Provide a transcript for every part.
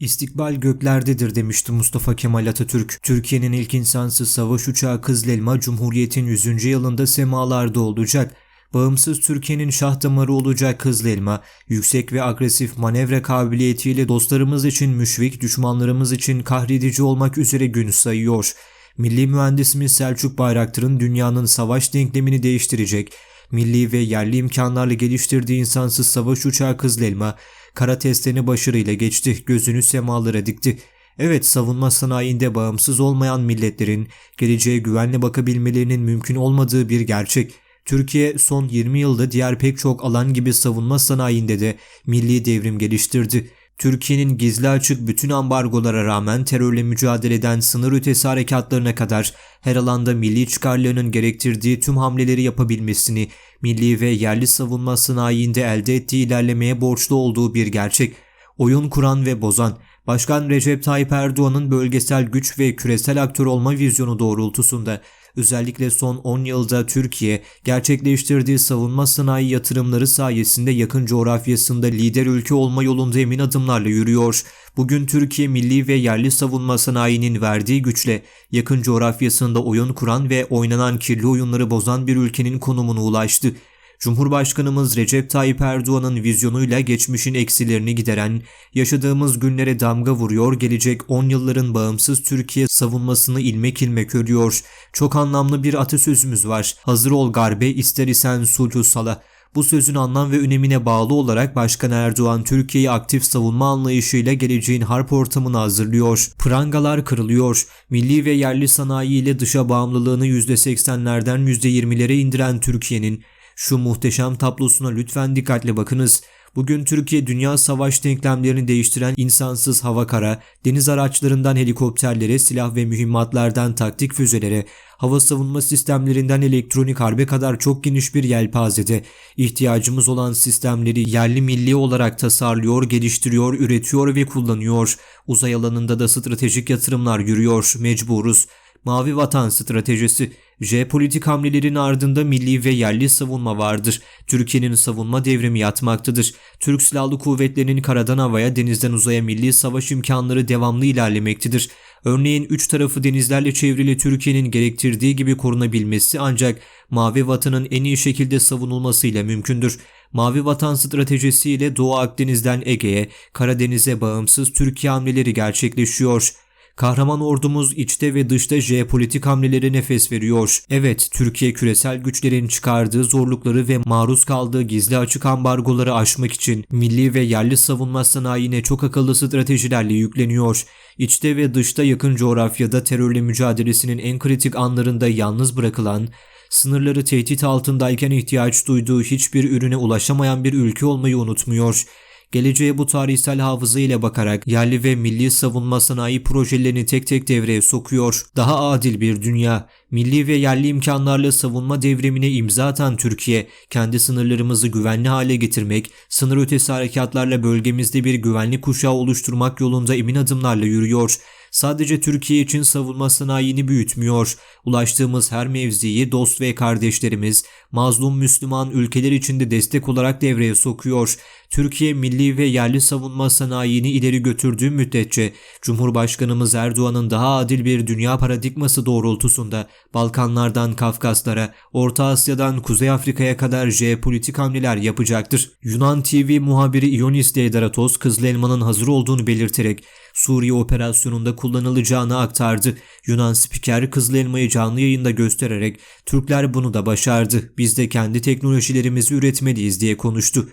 İstikbal göklerdedir demişti Mustafa Kemal Atatürk. Türkiye'nin ilk insansız savaş uçağı Kızıl Elma Cumhuriyet'in 100. yılında semalarda olacak. Bağımsız Türkiye'nin şah damarı olacak Kızıl Elma, yüksek ve agresif manevra kabiliyetiyle dostlarımız için müşvik, düşmanlarımız için kahredici olmak üzere gün sayıyor. Milli mühendisimiz Selçuk Bayraktar'ın dünyanın savaş denklemini değiştirecek, milli ve yerli imkanlarla geliştirdiği insansız savaş uçağı Kızıl Elma, kara testlerini başarıyla geçti, gözünü semalara dikti. Evet savunma sanayinde bağımsız olmayan milletlerin geleceğe güvenle bakabilmelerinin mümkün olmadığı bir gerçek. Türkiye son 20 yılda diğer pek çok alan gibi savunma sanayinde de milli devrim geliştirdi. Türkiye'nin gizli açık bütün ambargolara rağmen terörle mücadeleden sınır ötesi harekatlarına kadar her alanda milli çıkarlarının gerektirdiği tüm hamleleri yapabilmesini, milli ve yerli savunma sanayinde elde ettiği ilerlemeye borçlu olduğu bir gerçek. Oyun kuran ve bozan, Başkan Recep Tayyip Erdoğan'ın bölgesel güç ve küresel aktör olma vizyonu doğrultusunda özellikle son 10 yılda Türkiye gerçekleştirdiği savunma sanayi yatırımları sayesinde yakın coğrafyasında lider ülke olma yolunda emin adımlarla yürüyor. Bugün Türkiye milli ve yerli savunma sanayinin verdiği güçle yakın coğrafyasında oyun kuran ve oynanan kirli oyunları bozan bir ülkenin konumuna ulaştı. Cumhurbaşkanımız Recep Tayyip Erdoğan'ın vizyonuyla geçmişin eksilerini gideren, yaşadığımız günlere damga vuruyor, gelecek 10 yılların bağımsız Türkiye savunmasını ilmek ilmek örüyor. Çok anlamlı bir atasözümüz var. Hazır ol garbe, ister isen sulhu sala. Bu sözün anlam ve önemine bağlı olarak Başkan Erdoğan Türkiye'yi aktif savunma anlayışıyla geleceğin harp ortamını hazırlıyor. Prangalar kırılıyor. Milli ve yerli sanayi ile dışa bağımlılığını %80'lerden %20'lere indiren Türkiye'nin şu muhteşem tablosuna lütfen dikkatle bakınız. Bugün Türkiye dünya savaş denklemlerini değiştiren insansız hava kara, deniz araçlarından helikopterlere, silah ve mühimmatlardan taktik füzelere, hava savunma sistemlerinden elektronik harbe kadar çok geniş bir yelpazede ihtiyacımız olan sistemleri yerli milli olarak tasarlıyor, geliştiriyor, üretiyor ve kullanıyor. Uzay alanında da stratejik yatırımlar yürüyor, mecburuz. Mavi Vatan Stratejisi Jeopolitik hamlelerin ardında milli ve yerli savunma vardır. Türkiye'nin savunma devrimi yatmaktadır. Türk Silahlı Kuvvetleri'nin karadan havaya, denizden uzaya milli savaş imkanları devamlı ilerlemektedir. Örneğin üç tarafı denizlerle çevrili Türkiye'nin gerektirdiği gibi korunabilmesi ancak Mavi Vatan'ın en iyi şekilde savunulmasıyla mümkündür. Mavi Vatan stratejisiyle Doğu Akdeniz'den Ege'ye, Karadeniz'e bağımsız Türkiye hamleleri gerçekleşiyor. Kahraman ordumuz içte ve dışta jeopolitik hamlelere nefes veriyor. Evet, Türkiye küresel güçlerin çıkardığı zorlukları ve maruz kaldığı gizli açık ambargoları aşmak için milli ve yerli savunma sanayine çok akıllı stratejilerle yükleniyor. İçte ve dışta yakın coğrafyada terörle mücadelesinin en kritik anlarında yalnız bırakılan, sınırları tehdit altındayken ihtiyaç duyduğu hiçbir ürüne ulaşamayan bir ülke olmayı unutmuyor geleceğe bu tarihsel hafıza ile bakarak yerli ve milli savunma sanayi projelerini tek tek devreye sokuyor. Daha adil bir dünya, milli ve yerli imkanlarla savunma devrimine imza atan Türkiye, kendi sınırlarımızı güvenli hale getirmek, sınır ötesi harekatlarla bölgemizde bir güvenlik kuşağı oluşturmak yolunda emin adımlarla yürüyor sadece Türkiye için savunma sanayini büyütmüyor. Ulaştığımız her mevziyi dost ve kardeşlerimiz, mazlum Müslüman ülkeler içinde destek olarak devreye sokuyor. Türkiye milli ve yerli savunma sanayini ileri götürdüğü müddetçe Cumhurbaşkanımız Erdoğan'ın daha adil bir dünya paradigması doğrultusunda Balkanlardan Kafkaslara, Orta Asya'dan Kuzey Afrika'ya kadar jeopolitik hamleler yapacaktır. Yunan TV muhabiri Ionis Deidaratos Kızıl Elma'nın hazır olduğunu belirterek Suriye operasyonunda kullanılacağını aktardı. Yunan spiker Kızıl Elma'yı canlı yayında göstererek Türkler bunu da başardı. Biz de kendi teknolojilerimizi üretmeliyiz diye konuştu.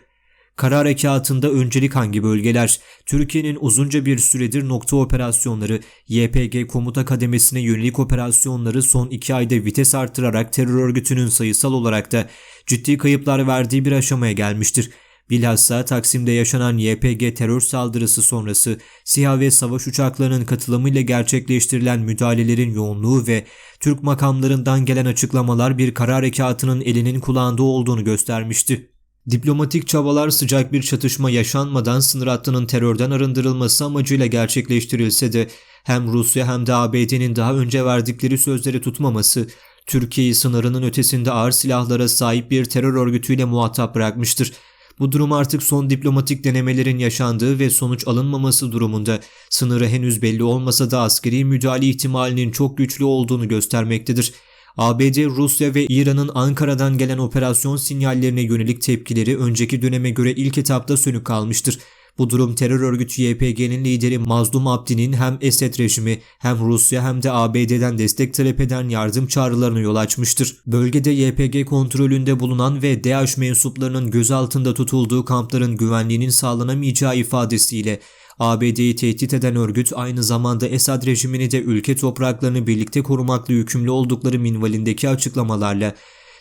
Kara harekatında öncelik hangi bölgeler? Türkiye'nin uzunca bir süredir nokta operasyonları, YPG komuta kademesine yönelik operasyonları son iki ayda vites arttırarak terör örgütünün sayısal olarak da ciddi kayıplar verdiği bir aşamaya gelmiştir. Bilhassa Taksim'de yaşanan YPG terör saldırısı sonrası SİHA ve savaş uçaklarının katılımıyla gerçekleştirilen müdahalelerin yoğunluğu ve Türk makamlarından gelen açıklamalar bir kara harekatının elinin kulağında olduğunu göstermişti. Diplomatik çabalar sıcak bir çatışma yaşanmadan sınır hattının terörden arındırılması amacıyla gerçekleştirilse de hem Rusya hem de ABD'nin daha önce verdikleri sözleri tutmaması Türkiye'yi sınırının ötesinde ağır silahlara sahip bir terör örgütüyle muhatap bırakmıştır. Bu durum artık son diplomatik denemelerin yaşandığı ve sonuç alınmaması durumunda sınırı henüz belli olmasa da askeri müdahale ihtimalinin çok güçlü olduğunu göstermektedir. ABD, Rusya ve İran'ın Ankara'dan gelen operasyon sinyallerine yönelik tepkileri önceki döneme göre ilk etapta sönük kalmıştır. Bu durum terör örgütü YPG'nin lideri Mazlum Abdi'nin hem Esed rejimi hem Rusya hem de ABD'den destek talep eden yardım çağrılarına yol açmıştır. Bölgede YPG kontrolünde bulunan ve DAEŞ mensuplarının gözaltında tutulduğu kampların güvenliğinin sağlanamayacağı ifadesiyle ABD'yi tehdit eden örgüt aynı zamanda Esad rejimini de ülke topraklarını birlikte korumakla yükümlü oldukları minvalindeki açıklamalarla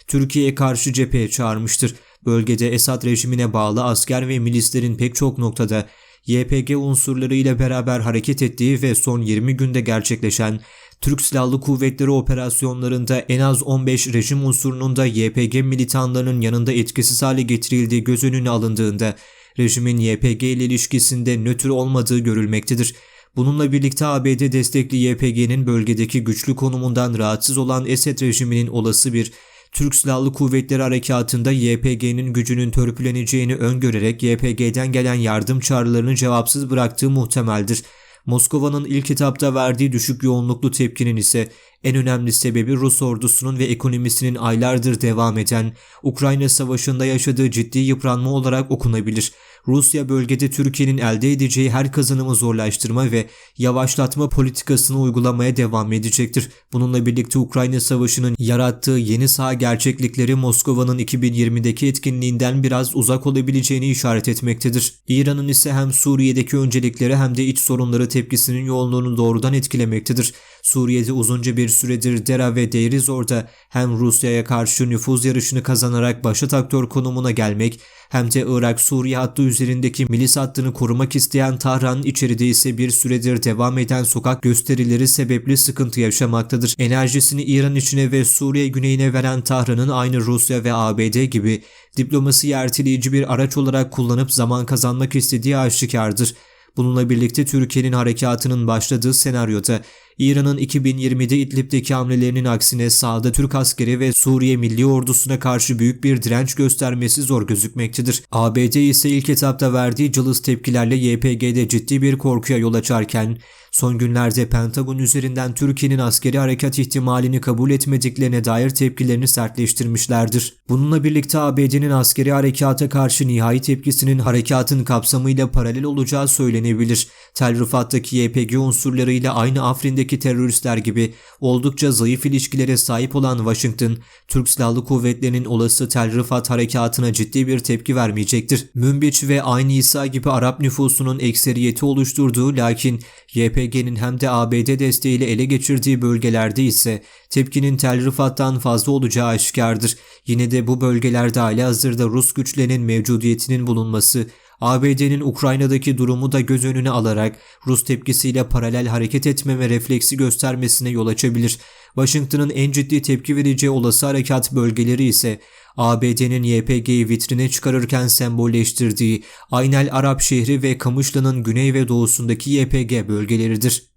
Türkiye'ye karşı cepheye çağırmıştır. Bölgede Esad rejimine bağlı asker ve milislerin pek çok noktada YPG unsurlarıyla beraber hareket ettiği ve son 20 günde gerçekleşen Türk Silahlı Kuvvetleri operasyonlarında en az 15 rejim unsurunun da YPG militanlarının yanında etkisiz hale getirildiği göz önüne alındığında rejimin YPG ile ilişkisinde nötr olmadığı görülmektedir. Bununla birlikte ABD destekli YPG'nin bölgedeki güçlü konumundan rahatsız olan Esed rejiminin olası bir Türk Silahlı Kuvvetleri Harekatı'nda YPG'nin gücünün törpüleneceğini öngörerek YPG'den gelen yardım çağrılarını cevapsız bıraktığı muhtemeldir. Moskova'nın ilk etapta verdiği düşük yoğunluklu tepkinin ise en önemli sebebi Rus ordusunun ve ekonomisinin aylardır devam eden Ukrayna Savaşı'nda yaşadığı ciddi yıpranma olarak okunabilir. Rusya bölgede Türkiye'nin elde edeceği her kazanımı zorlaştırma ve yavaşlatma politikasını uygulamaya devam edecektir. Bununla birlikte Ukrayna Savaşı'nın yarattığı yeni saha gerçeklikleri Moskova'nın 2020'deki etkinliğinden biraz uzak olabileceğini işaret etmektedir. İran'ın ise hem Suriye'deki öncelikleri hem de iç sorunları tepkisinin yoğunluğunu doğrudan etkilemektedir. Suriye'de uzunca bir süredir Dera ve Deirizor'da hem Rusya'ya karşı nüfuz yarışını kazanarak başat aktör konumuna gelmek hem de Irak-Suriye hattı üzerindeki milis hattını korumak isteyen Tahran içeride ise bir süredir devam eden sokak gösterileri sebeple sıkıntı yaşamaktadır. Enerjisini İran içine ve Suriye güneyine veren Tahran'ın aynı Rusya ve ABD gibi diplomasi erteleyici bir araç olarak kullanıp zaman kazanmak istediği aşikardır. Bununla birlikte Türkiye'nin harekatının başladığı senaryoda İran'ın 2020'de İdlib'deki hamlelerinin aksine sağda Türk askeri ve Suriye Milli Ordusu'na karşı büyük bir direnç göstermesi zor gözükmektedir. ABD ise ilk etapta verdiği cılız tepkilerle YPG'de ciddi bir korkuya yol açarken son günlerde Pentagon üzerinden Türkiye'nin askeri harekat ihtimalini kabul etmediklerine dair tepkilerini sertleştirmişlerdir. Bununla birlikte ABD'nin askeri harekata karşı nihai tepkisinin harekatın kapsamıyla paralel olacağı söylenebilir. Tel Rıfat'taki YPG unsurlarıyla aynı Afrin'deki teröristler gibi oldukça zayıf ilişkilere sahip olan Washington, Türk Silahlı Kuvvetleri'nin olası Tel Rıfat harekatına ciddi bir tepki vermeyecektir. Münbiç ve Aynı İsa gibi Arap nüfusunun ekseriyeti oluşturduğu lakin YPG'nin hem de ABD desteğiyle ele geçirdiği bölgelerde ise tepkinin Tel Rıfat'tan fazla olacağı aşikardır. Yine de bu bölgelerde hazırda Rus güçlerinin mevcudiyetinin bulunması ABD'nin Ukrayna'daki durumu da göz önüne alarak Rus tepkisiyle paralel hareket etmeme refleksi göstermesine yol açabilir. Washington'ın en ciddi tepki vereceği olası harekat bölgeleri ise ABD'nin YPG'yi vitrine çıkarırken sembolleştirdiği Aynel Arap şehri ve Kamışlı'nın güney ve doğusundaki YPG bölgeleridir.